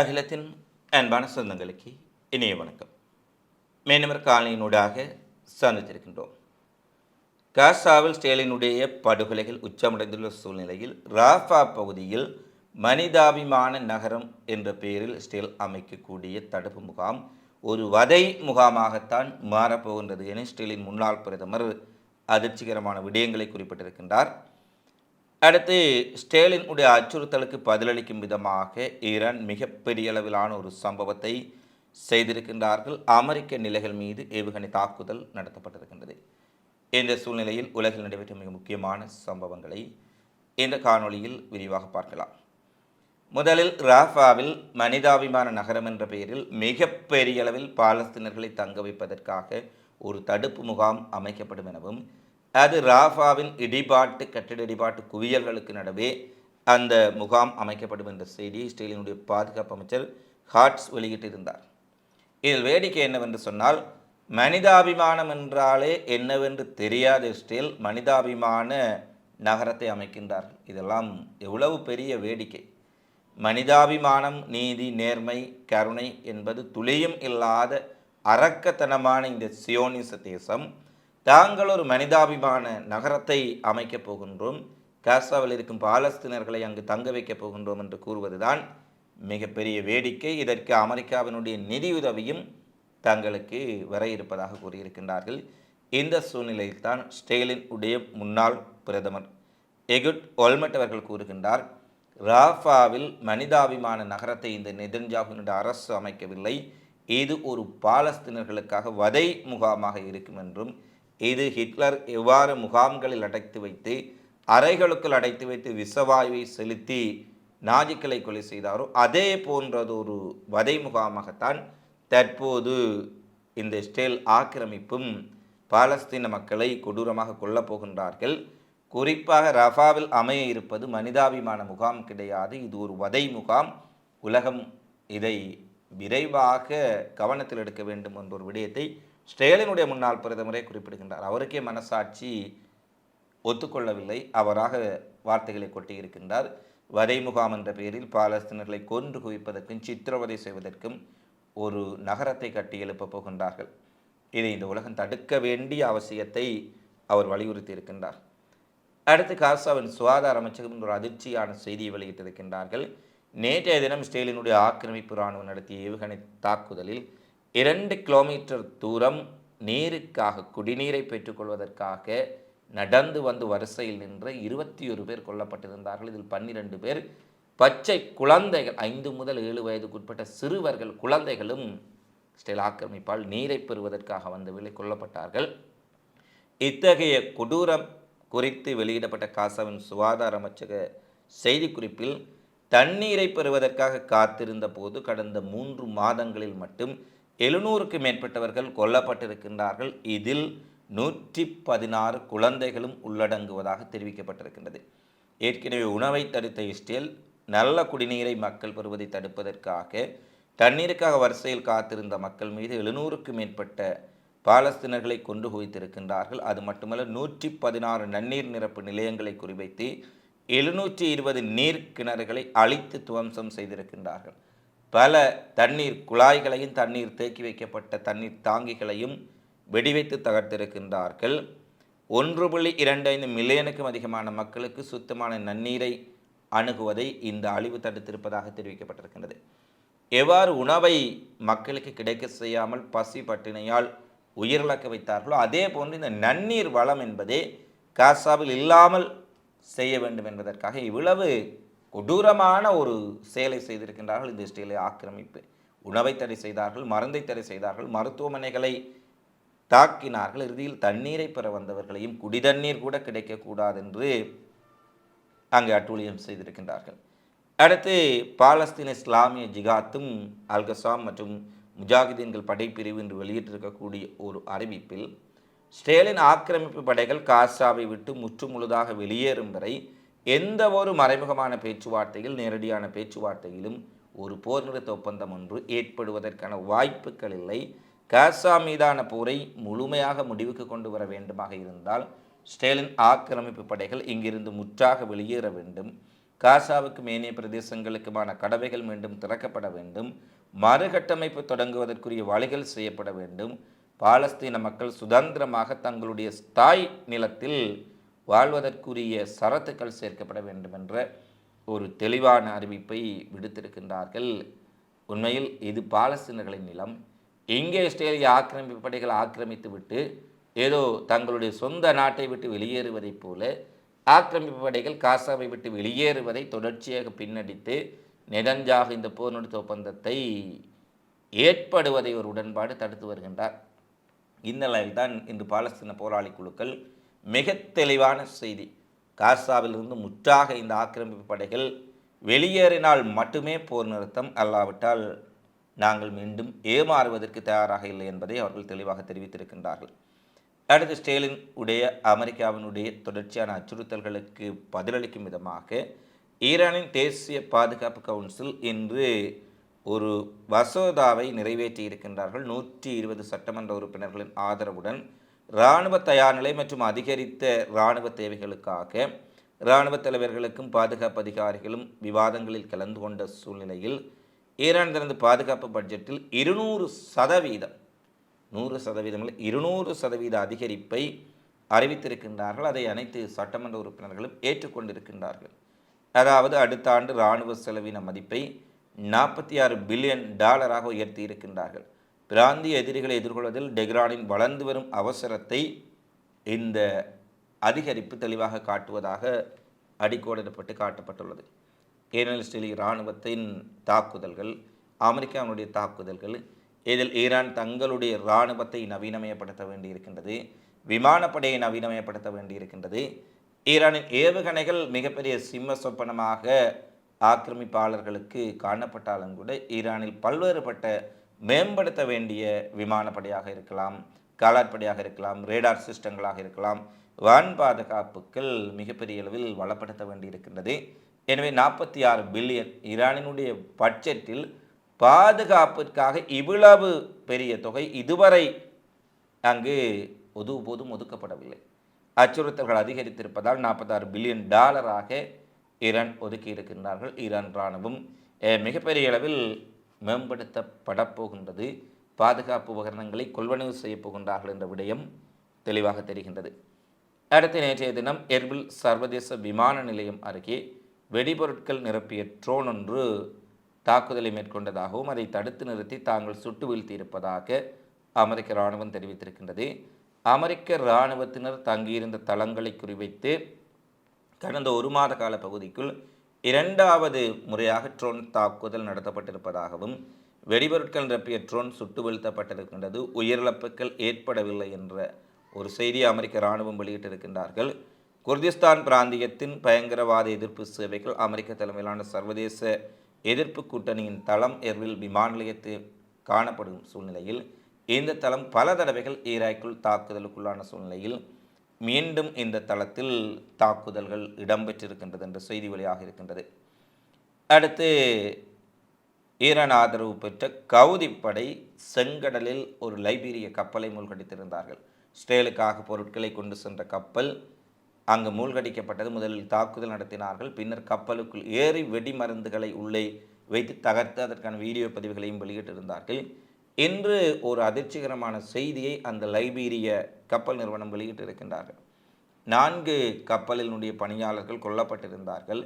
அகிலத்தின் அன்பான சொந்தங்களுக்கு இனிய வணக்கம். மேனவர் காலனியினூடாக சந்தித்திருக்கின்றோம். காசாவில் ஸ்டேலினுடைய படுகொலைகள் உச்சமடைந்துள்ள சூழ்நிலையில் ராஃபா பகுதியில் மனிதாபிமான நகரம் என்ற பெயரில் ஸ்டேல் அமைக்கக்கூடிய தடுப்பு முகாம் ஒரு வதை முகாமாகத்தான் மாறப்போகின்றது என ஸ்டேலின் முன்னாள் பிரதமர் அதிர்ச்சிகரமான விடயங்களை குறிப்பிட்டிருக்கின்றார். அடுத்து ஸ்டேலின் உடைய அச்சுறுத்தலுக்கு பதிலளிக்கும் விதமாக ஈரான் மிகப்பெரிய அளவிலான ஒரு சம்பவத்தை செய்திருக்கின்றார்கள். அமெரிக்க நிலைகள் மீது ஏவுகணை தாக்குதல் நடத்தப்பட்டிருக்கின்றது. இந்த சூழ்நிலையில் உலகில் நடைபெற்ற மிக முக்கியமான சம்பவங்களை இந்த காணொளியில் விரிவாக பார்க்கலாம். முதலில் ராஃபாவில் மனிதாபிமான நகரம் என்ற பெயரில் மிகப்பெரிய அளவில் பாலஸ்தீனர்களை தங்க வைப்பதற்காக ஒரு தடுப்பு முகாம் அமைக்கப்படும் எனவும் அது ராஃபாவின் இடிபாட்டு கட்டிட இடிபாட்டு குவியல்களுக்கு நடுவே அந்த முகாம் அமைக்கப்படும் என்ற செய்தி இஸ்ரேலினுடைய பாதுகாப்பு அமைச்சர் ஹார்ட்ஸ் வெளியிட்டிருந்தார். இதில் வேடிக்கை என்னவென்று சொன்னால் மனிதாபிமானம் என்றாலே என்னவென்று தெரியாத இஸ்ரேல் மனிதாபிமான நகரத்தை அமைக்கின்றார்கள் இதெல்லாம் எவ்வளவு பெரிய வேடிக்கை. மனிதாபிமானம் நீதி நேர்மை கருணை என்பது துளியும் இல்லாத அரக்கத்தனமான இந்த சியோனிச தேசம் தாங்கள் ஒரு மனிதாபிமான நகரத்தை அமைக்கப் போகின்றோம். காசாவில் இருக்கும் பாலஸ்தீனர்களை அங்கு தங்க வைக்கப் போகின்றோம் என்று கூறுவதுதான் மிகப்பெரிய வேடிக்கை. இதற்கு அமெரிக்காவினுடைய நிதியுதவியும் தங்களுக்கு வர இருப்பதாக கூறியிருக்கின்றார்கள். இந்த சூழ்நிலையில்தான் ஸ்டேலின் உடைய முன்னாள் பிரதமர் எகுட் ஒல்மெட் அவர்கள் கூறுகின்றார் ராஃபாவில் மனிதாபிமான நகரத்தை இந்த நெதன்ஜாவினுடைய அரசு அமைக்கவில்லை. இது ஒரு பாலஸ்தீனர்களுக்காக வதை முகாமாக இருக்கும் என்றும் இது ஹிட்லர் எவ்வாறு முகாம்களில் அடைத்து வைத்து அறைகளுக்குள் அடைத்து வைத்து விஷவாயுவை செலுத்தி நாஜிக்களை கொலை செய்தாரோ அதே போன்றதொரு வதை முகாமாகத்தான் தற்போது இந்த ஸ்டேல் ஆக்கிரமிப்பும் பாலஸ்தீன மக்களை கொடூரமாக கொல்லப் போகின்றார்கள். குறிப்பாக ரஃபாவில் அமைய இருப்பது மனிதாபிமான முகாம் கிடையாது. இது ஒரு வதை முகாம். உலகம் இதை விரைவாக கவனத்தில் எடுக்க வேண்டும் என்ற ஒரு விடயத்தை ஸ்டேலினுடைய முன்னாள் பிரதமரே குறிப்பிடுகின்றார். அவருக்கே மனசாட்சி ஒத்துக்கொள்ளவில்லை. அவராக வார்த்தைகளை கொட்டியிருக்கின்றார். வதை முகாம் என்ற பெயரில் பாலஸ்தீனர்களை கொன்று குவிப்பதற்கும் சித்திரவதை செய்வதற்கும் ஒரு நகரத்தை கட்டி எழுப்பப் போகின்றார்கள். இதை இந்த உலகம் தடுக்க வேண்டிய அவசியத்தை அவர் வலியுறுத்தி இருக்கின்றார். அடுத்து காசாவின் சுகாதார அமைச்சகம் ஒரு அதிர்ச்சியான செய்தியை வெளியிட்டிருக்கின்றார்கள். நேற்றைய தினம் ஸ்டேலினுடைய ஆக்கிரமிப்பு இராணுவம் நடத்திய ஏவுகணை தாக்குதலில் இரண்டு கிலோமீட்டர் தூரம் நீருக்காக குடிநீரை பெற்றுக்கொள்வதற்காக நடந்து வந்து வரிசையில் நின்ற இருபத்தி ஒரு பேர் கொல்லப்பட்டிருந்தார்கள். இதில் பன்னிரண்டு பேர் பச்சை குழந்தைகள் ஐந்து முதல் ஏழு வயதுக்குட்பட்ட சிறுவர்கள் குழந்தைகளும் ஸ்டெல் ஆக்கிரமிப்பால் நீரை பெறுவதற்காக வந்த விலை கொல்லப்பட்டார்கள். இத்தகைய கொடூரம் குறித்து வெளியிடப்பட்ட காசாவின் சுகாதார அமைச்சக செய்திக்குறிப்பில் தண்ணீரை பெறுவதற்காக காத்திருந்த போது கடந்த மூன்று மாதங்களில் மட்டும் எழுநூறுக்கு மேற்பட்டவர்கள் கொல்லப்பட்டிருக்கின்றார்கள். இதில் நூற்றி பதினாறு குழந்தைகளும் உள்ளடங்குவதாக தெரிவிக்கப்பட்டிருக்கின்றது. ஏற்கனவே உணவை தடுத்த இஸ்ரேல் நல்ல குடிநீரை மக்கள் பெறுவதை தடுப்பதற்காக தண்ணீருக்காக வரிசையில் காத்திருந்த மக்கள் மீது எழுநூறுக்கு மேற்பட்ட பாலஸ்தீனர்களை கொண்டு குவித்திருக்கின்றார்கள். அது மட்டுமல்ல நூற்றி பதினாறு நன்னீர் நிரப்பு நிலையங்களை குறிவைத்து எழுநூற்றி இருபது நீர் கிணறுகளை அழித்து துவம்சம் செய்திருக்கின்றார்கள். பல தண்ணீர் குழாய்களையும் தண்ணீர் தேக்கி வைக்கப்பட்ட தண்ணீர் தாங்கிகளையும் வெடிவைத்து தகர்த்திருக்கின்றார்கள். ஒன்று புள்ளி இரண்டு ஐந்து மில்லியனுக்கும் அதிகமான மக்களுக்கு சுத்தமான நன்னீரை அணுகுவதை இந்த அழிவு தடுத்திருப்பதாக தெரிவிக்கப்பட்டிருக்கின்றது. எவ்வாறு உணவை மக்களுக்கு கிடைக்க செய்யாமல் பசி பட்டினியால் உயிரிழக்க வைத்தார்களோ அதே போன்று இந்த நன்னீர் வளம் என்பதே காசாவில் இல்லாமல் செய்ய வேண்டும் என்பதற்காக இவ்வளவு கொடூரமான ஒரு செயலை செய்திருக்கின்றார்கள். இந்த இஸ்ரேலை ஆக்கிரமிப்பு உணவை தடை செய்தார்கள் மருந்தை தடை செய்தார்கள் மருத்துவமனைகளை தாக்கினார்கள். இறுதியில் தண்ணீரை பெற வந்தவர்களையும் குடிதண்ணீர் கூட கிடைக்கக்கூடாது என்று அங்கு அட்டூழியம் செய்திருக்கின்றார்கள். அடுத்து பாலஸ்தீன இஸ்லாமிய ஜிகாத்தும் அல்கசாம் மற்றும் முஜாஹிதீன்கள் படைப்பிரிவு என்று வெளியிட்டிருக்கக்கூடிய ஒரு அறிவிப்பில் ஸ்டேலின் ஆக்கிரமிப்பு படைகள் காசாவை விட்டு முற்று முழுதாக வெளியேறும் வரை எந்த ஒரு மறைமுகமான பேச்சுவார்த்தையில் நேரடியான பேச்சுவார்த்தையிலும் ஒரு போர் நிறுத்த ஒப்பந்தம் ஒன்று ஏற்படுவதற்கான வாய்ப்புகள் இல்லை. காசா மீதான போரை முழுமையாக முடிவுக்கு கொண்டு வர வேண்டுமாக இருந்தால் ஸ்டேலின் ஆக்கிரமிப்பு படைகள் இங்கிருந்து முற்றாக வெளியேற வேண்டும். காசாவுக்கு மேனிய பிரதேசங்களுக்குமான கடவைகள் மீண்டும் திறக்கப்பட வேண்டும். மறுகட்டமைப்பு தொடங்குவதற்குரிய வழிகள் செய்யப்பட வேண்டும். பாலஸ்தீன மக்கள் சுதந்திரமாக தங்களுடைய ஸ்தாய் நிலத்தில் வாழ்வதற்குரிய சரத்துக்கள் சேர்க்கப்பட வேண்டும் என்ற ஒரு தெளிவான அறிவிப்பை விடுத்திருக்கின்றார்கள். உண்மையில் இது பாலஸ்தீனர்களின் நிலம். எங்கே இஸ்ரேலிய ஆக்கிரமிப்பு படைகள் ஆக்கிரமித்து விட்டு ஏதோ தங்களுடைய சொந்த நாட்டை விட்டு வெளியேறுவதைப் போல ஆக்கிரமிப்பு படைகள் காசாவை விட்டு வெளியேறுவதை தொடர்ச்சியாக பின்னடித்து நெடஞ்சாக இந்த போர் நிறுத்த ஒப்பந்தத்தை ஏற்படுவதை ஒரு உடன்பாடு தடுத்து வருகின்றார். இந்நிலையில்தான் இன்று பாலஸ்தீன போராளி குழுக்கள் மிக தெளிவான செய்தி. காசாவிலிருந்து முற்றாக இந்த ஆக்கிரமிப்பு படைகள் வெளியேறினால் மட்டுமே போர் நிறுத்தம் அல்லாவிட்டால் நாங்கள் மீண்டும் ஏமாறுவதற்கு தயாராக இல்லை என்பதை அவர்கள் தெளிவாக தெரிவித்திருக்கின்றார்கள். அடுத்து ஸ்டேலின் உடைய அமெரிக்காவினுடைய தொடர்ச்சியான அச்சுறுத்தல்களுக்கு பதிலளிக்கும் விதமாக ஈரானின் தேசிய பாதுகாப்பு கவுன்சில் இன்று ஒரு மசோதாவை நிறைவேற்றி இருக்கின்றார்கள் நூற்றி இருபது சட்டமன்ற உறுப்பினர்களின் ஆதரவுடன் இராணுவ தயார் நிலை மற்றும் அதிகரித்த இராணுவ தேவைகளுக்காக இராணுவ தலைவர்களுக்கும் பாதுகாப்பு அதிகாரிகளும் விவாதங்களில் கலந்து கொண்ட சூழ்நிலையில் ஈரான் தனது பாதுகாப்பு பட்ஜெட்டில் இருநூறு சதவீதம் நூறு சதவீதம் இருநூறு சதவீத அதிகரிப்பை அறிவித்திருக்கின்றார்கள். அதை அனைத்து சட்டமன்ற உறுப்பினர்களும் ஏற்றுக்கொண்டிருக்கின்றார்கள். அதாவது அடுத்த ஆண்டு இராணுவ செலவின மதிப்பை நாற்பத்தி ஆறு பில்லியன் டாலராக உயர்த்தி இருக்கின்றார்கள். பிராந்திய எதிரிகளை எதிர்கொள்வதில் டெக்ரானின் வளர்ந்து வரும் அவசரத்தை இந்த அதிகரிப்பு தெளிவாக காட்டுவதாக அடிக்கோடிடப்பட்டு காட்டப்பட்டுள்ளது. ஏனெனில் இஸ்ரேலிய இராணுவத்தின் தாக்குதல்கள் அமெரிக்காவினுடைய தாக்குதல்கள் இதில் ஈரான் தங்களுடைய இராணுவத்தை நவீனமயப்படுத்த வேண்டியிருக்கின்றது விமானப்படையை நவீனமயப்படுத்த வேண்டியிருக்கின்றது. ஈரானின் ஏவுகணைகள் மிகப்பெரிய சிம்ம சொப்பனமாக ஆக்கிரமிப்பாளர்களுக்கு காணப்பட்டாலும் கூட ஈரானில் பல்வேறுபட்ட மேம்படுத்த வேண்டிய விமானப்படையாக இருக்கலாம் காலாட்படையாக இருக்கலாம் ரேடார் சிஸ்டங்களாக இருக்கலாம் வான் பாதுகாப்புகள் மிகப்பெரிய அளவில் வளப்படுத்த வேண்டியிருக்கின்றது. எனவே நாற்பத்தி ஆறு பில்லியன் ஈரானினுடைய பட்ஜெட்டில் பாதுகாப்பிற்காக இவ்வளவு பெரிய தொகை இதுவரை அங்கு ஒதுபோதும் ஒதுக்கப்படவில்லை. அச்சுறுத்தல்கள் அதிகரித்திருப்பதால் நாற்பத்தாறு பில்லியன் டாலராக ஈரான் ஒதுக்கி இருக்கின்றார்கள் ஈரான் இராணுவம். மிகப்பெரிய அளவில் மேம்படுத்தப்படப் போகின்றது பாதுகாப்பு உபகரணங்களை கொள்வனவு செய்யப் போகின்றார்கள் என்ற விடயம் தெளிவாக தெரிகின்றது. அடுத்த நேற்றைய தினம் எர்பில் சர்வதேச விமான நிலையம் அருகே வெடிபொருட்கள் நிரப்பிய ட்ரோன் ஒன்று தாக்குதலை மேற்கொண்டதாகவும் அதை தடுத்து நிறுத்தி தாங்கள் சுட்டு வீழ்த்தியிருப்பதாக அமெரிக்க இராணுவம் தெரிவித்திருக்கின்றது. அமெரிக்க இராணுவத்தினர் தங்கியிருந்த தளங்களை குறிவைத்து கடந்த ஒரு மாத கால பகுதிக்குள் இரண்டாவது முறையாக ட்ரோன் தாக்குதல் நடத்தப்பட்டிருப்பதாகவும் வெடிபொருட்கள் நிரப்பிய ட்ரோன் சுட்டு வீழ்த்தப்பட்டிருக்கின்றது உயிரிழப்புகள் ஏற்படவில்லை என்ற ஒரு செய்தி அமெரிக்க இராணுவம் வெளியிட்டிருக்கின்றார்கள். குர்திஸ்தான் பிராந்தியத்தின் பயங்கரவாத எதிர்ப்பு சேவைகள் அமெரிக்க தலைமையிலான சர்வதேச எதிர்ப்பு கூட்டணியின் தளம் எர்வில் விமான நிலையத்தில் காணப்படும் சூழ்நிலையில் இந்த தளம் பல தடவைகள் ஈராக்கில் தாக்குதலுக்குள்ளான சூழ்நிலையில் மீண்டும் இந்த தளத்தில் தாக்குதல்கள் இடம்பெற்றிருக்கின்றது என்ற செய்தி வெளியாக இருக்கின்றது. அடுத்து ஈரான் ஆதரவு பெற்ற கவுதிப்படை செங்கடலில் ஒரு லைபீரிய கப்பலை மூழ்கடித்திருந்தார்கள். ஸ்டேலுக்காக பொருட்களை கொண்டு சென்ற கப்பல் அங்கு மூழ்கடிக்கப்பட்டது. முதலில் தாக்குதல் நடத்தினார்கள். பின்னர் கப்பலுக்குள் ஏறி வெடிமருந்துகளை உள்ளே வைத்து தகர்த்து அதற்கான வீடியோ பதிவுகளையும் வெளியிட்டிருந்தார்கள். இன்று ஒரு அதிர்ச்சிகரமான செய்தியை அந்த லைபீரிய கப்பல் நிறுவனம் வெளியிட்டிருக்கின்றார்கள். நான்கு கப்பலினுடைய பணியாளர்கள் கொல்லப்பட்டிருந்தார்கள்.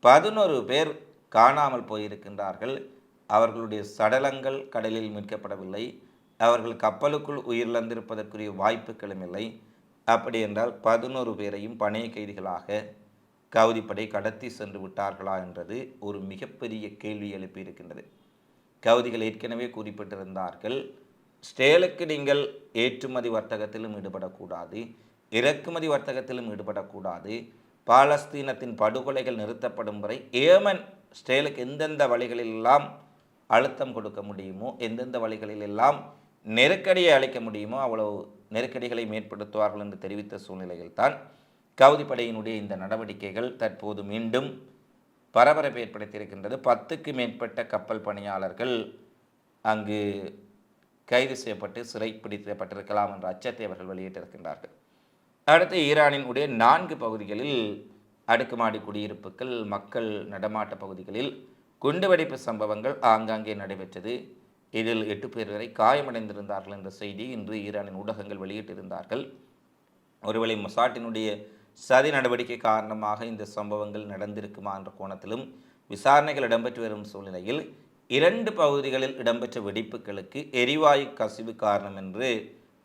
பதினொரு பேர் காணாமல் போயிருக்கின்றார்கள். அவர்களுடைய சடலங்கள் கடலில் மீட்கப்படவில்லை. அவர்கள் கப்பலுக்குள் உயிரிழந்திருப்பதற்குரிய வாய்ப்புகளும் இல்லை. அப்படி என்றால் பதினோரு பேரையும் பணைய கைதிகளாக கவுதிப்படை கடத்தி சென்று விட்டார்களா என்றது ஒரு மிகப்பெரிய கேள்வி எழுப்பியிருக்கின்றது. கவுதிகள் ஏற்கனவே குறிப்பிட்டிருந்தார்கள். ஸ்டேலுக்கு நீங்கள் ஏற்றுமதி வர்த்தகத்திலும் ஈடுபடக்கூடாது இறக்குமதி வர்த்தகத்திலும் ஈடுபடக்கூடாது பாலஸ்தீனத்தின் படுகொலைகள் நிறுத்தப்படும் வரை ஏமன் ஸ்டேலுக்கு எந்தெந்த வழிகளிலெல்லாம் அழுத்தம் கொடுக்க முடியுமோ எந்தெந்த வழிகளில் எல்லாம் நெருக்கடியை அளிக்க முடியுமோ அவ்வளவு நெருக்கடிகளை மேற்படுத்துவார்கள் என்று தெரிவித்த சூழ்நிலையில்தான் கவுதி படையினுடைய இந்த நடவடிக்கைகள் தற்போது மீண்டும் பரபரப்பு ஏற்படுத்தியிருக்கின்றது. பத்துக்கு மேற்பட்ட கப்பல் பணியாளர்கள் அங்கு கைது செய்யப்பட்டு சிறைப்பிடிக்கப்பட்டிருக்கலாம் என்ற அச்சத்தை அவர்கள் வெளியிட்டிருக்கின்றார்கள். அடுத்து ஈரானின் உடைய நான்கு பகுதிகளில் அடுக்குமாடி குடியிருப்புகள் மக்கள் நடமாட்ட பகுதிகளில் குண்டுவெடிப்பு சம்பவங்கள் ஆங்காங்கே நடைபெற்றது. இதில் எட்டு பேர் வரை காயமடைந்திருந்தார்கள் என்ற செய்தி இன்று ஈரானின் ஊடகங்கள் வெளியிட்டிருந்தார்கள். ஒருவேளை மொசாட்டினுடைய சதி நடவடிக்கை காரணமாக இந்த சம்பவங்கள் நடந்திருக்குமா என்ற கோணத்திலும் விசாரணைகள் இடம்பெற்று வரும் சூழ்நிலையில் இரண்டு பகுதிகளில் இடம்பெற்ற வெடிப்புகளுக்கு எரிவாயு கசிவு காரணம் என்று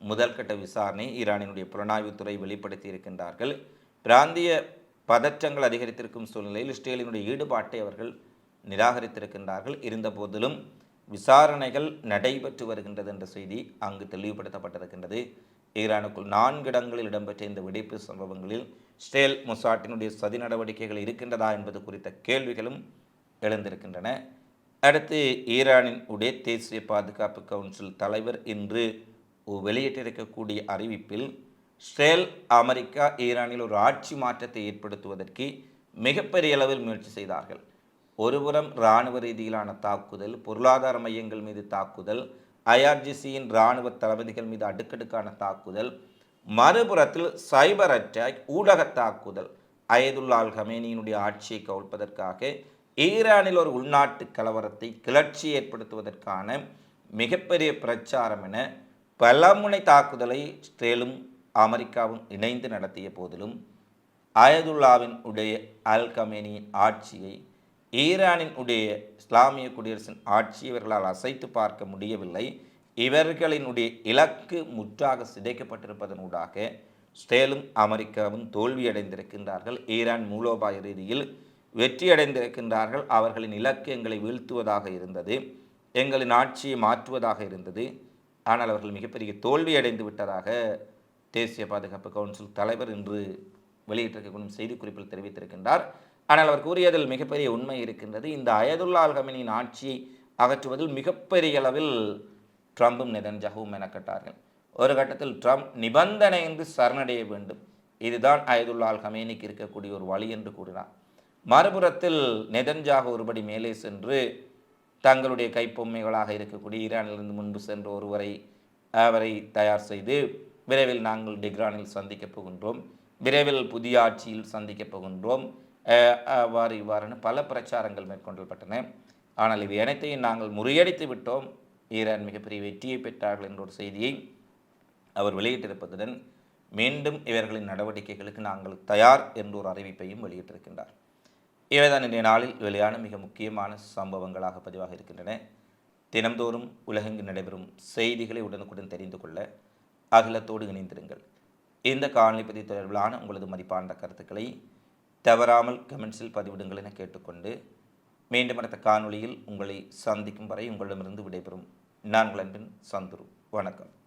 முதல்கட்ட விசாரணை ஈரானினுடைய புலனாய்வுத்துறை வெளிப்படுத்தி இருக்கின்றார்கள் பிராந்திய பதற்றங்கள் அதிகரித்திருக்கும் சூழ்நிலையில் இஸ்ரேலினுடைய ஈடுபாட்டை அவர்கள் நிராகரித்திருக்கின்றார்கள். இருந்தபோதிலும் விசாரணைகள் நடைபெற்று வருகின்றது என்ற செய்தி அங்கு தெளிவுபடுத்தப்பட்டிருக்கின்றது. ஈரானுக்குள் நான்கு இடங்களில் இடம்பெற்ற இந்த வெடிப்பு சம்பவங்களில் ஸ்டேல் மொசாட்டினுடைய சதி நடவடிக்கைகள் இருக்கின்றதா என்பது குறித்த கேள்விகளும் எழுந்திருக்கின்றன. அடுத்து ஈரானின் உடைய தேசிய பாதுகாப்பு கவுன்சில் தலைவர் இன்று வெளியிட்டிருக்கக்கூடிய அறிவிப்பில் ஸ்ரேல் அமெரிக்கா ஈரானில் ஒரு ஆட்சி மாற்றத்தை ஏற்படுத்துவதற்கு மிகப்பெரிய அளவில் முயற்சி செய்தார்கள். ஒருபுறம் இராணுவ ரீதியிலான தாக்குதல் பொருளாதார மையங்கள் மீது தாக்குதல் ஐஆர்ஜிசியின் இராணுவ தளபதிகள் மீது அடுக்கடுக்கான தாக்குதல் மறுபுறத்தில் சைபர் அட்டாக் ஊடக தாக்குதல் அயதுல்லால் ஹமேனியினுடைய ஆட்சியை கவிழ்ப்பதற்காக ஈரானில் ஒரு உள்நாட்டு கலவரத்தை கிளர்ச்சி ஏற்படுத்துவதற்கான மிகப்பெரிய பிரச்சாரம் என பலமுனை தாக்குதலை ஸ்ட்ரேலும் அமெரிக்காவும் இணைந்து நடத்திய போதிலும் அயதுல்லாவின் உடைய அல் கமேனியின் ஆட்சியை ஈரானின் உடைய இஸ்லாமிய குடியரசின் ஆட்சி இவர்களால் அசைத்து பார்க்க முடியவில்லை. இவர்களினுடைய இலக்கு முற்றாக சிதைக்கப்பட்டிருப்பதனூடாக ஸ்டேலும் அமெரிக்காவும் தோல்வியடைந்திருக்கின்றார்கள். ஈரான் மூலோபாய ரீதியில் வெற்றியடைந்திருக்கின்றார்கள். அவர்களின் இலக்கு எங்களை வீழ்த்துவதாக இருந்தது. எங்களின் ஆட்சியை மாற்றுவதாக இருந்தது. ஆனால் அவர்கள் மிகப்பெரிய தோல்வியடைந்து விட்டதாக தேசிய பாதுகாப்பு கவுன்சில் தலைவர் இன்று வெளியிட்டிருக்கக்கூடிய செய்திக்குறிப்பில் தெரிவித்திருக்கின்றார். ஆனால் அவர் கூறியதில் மிகப்பெரிய உண்மை இருக்கின்றது. இந்த அயதுல்லா அல்கமினின் ஆட்சியை அகற்றுவதில் மிகப்பெரிய அளவில் ட்ரம்பும் நெதன்ஜாகவும் மெனக்கட்டார்கள். ஒரு கட்டத்தில் ட்ரம்ப் நிபந்தனையின்றி சரணடைய வேண்டும். இதுதான் அயதுல்லா அல் ஹமேனிக்கு இருக்கக்கூடிய ஒரு வழி என்று கூறினார். மறுபுறத்தில் நெதன்ஜாக ஒருபடி மேலே சென்று தங்களுடைய கைப்பொம்மைகளாக இருக்கக்கூடிய ஈரானிலிருந்து முன்பு சென்ற ஒருவரை அவரை தயார் செய்து விரைவில் நாங்கள் டிக்ரானில் சந்திக்கப் போகின்றோம். விரைவில் புதிய ஆட்சியில் சந்திக்கப் போகின்றோம். அவ்வாறு இவ்வாறுன்னு பல பிரச்சாரங்கள் மேற்கொள்ளப்பட்டன. ஆனால் இவை அனைத்தையும் நாங்கள் முறியடித்து விட்டோம். ஈரான் மிகப்பெரிய வெற்றியை பெற்றார்கள் என்ற ஒரு செய்தியை அவர் வெளியிட்டிருப்பதுடன் மீண்டும் இவர்களின் நடவடிக்கைகளுக்கு நாங்கள் தயார் என்ற ஒரு அறிவிப்பையும் வெளியிட்டிருக்கின்றார். இவைதான் இன்றைய நாளில் வெளியான மிக முக்கியமான சம்பவங்களாக பதிவாக இருக்கின்றன. தினம்தோறும் உலகெங்கு நடைபெறும் செய்திகளை உடனுக்குடன் தெரிந்து கொள்ள அகிலத்தோடு இணைந்திருங்கள். இந்த காணொலி பதிவு தொடர்பிலான உங்களது மதிப்பான கருத்துக்களை தவறாமல் கமெண்ட்ஸில் பதிவிடுங்கள் என கேட்டுக்கொண்டு மீண்டும் அடுத்த காணொளியில் உங்களை சந்திக்கும் வரை உங்களிடமிருந்து விடைபெறும். நான் உங்கள் அன்பின் சந்துரு. வணக்கம்.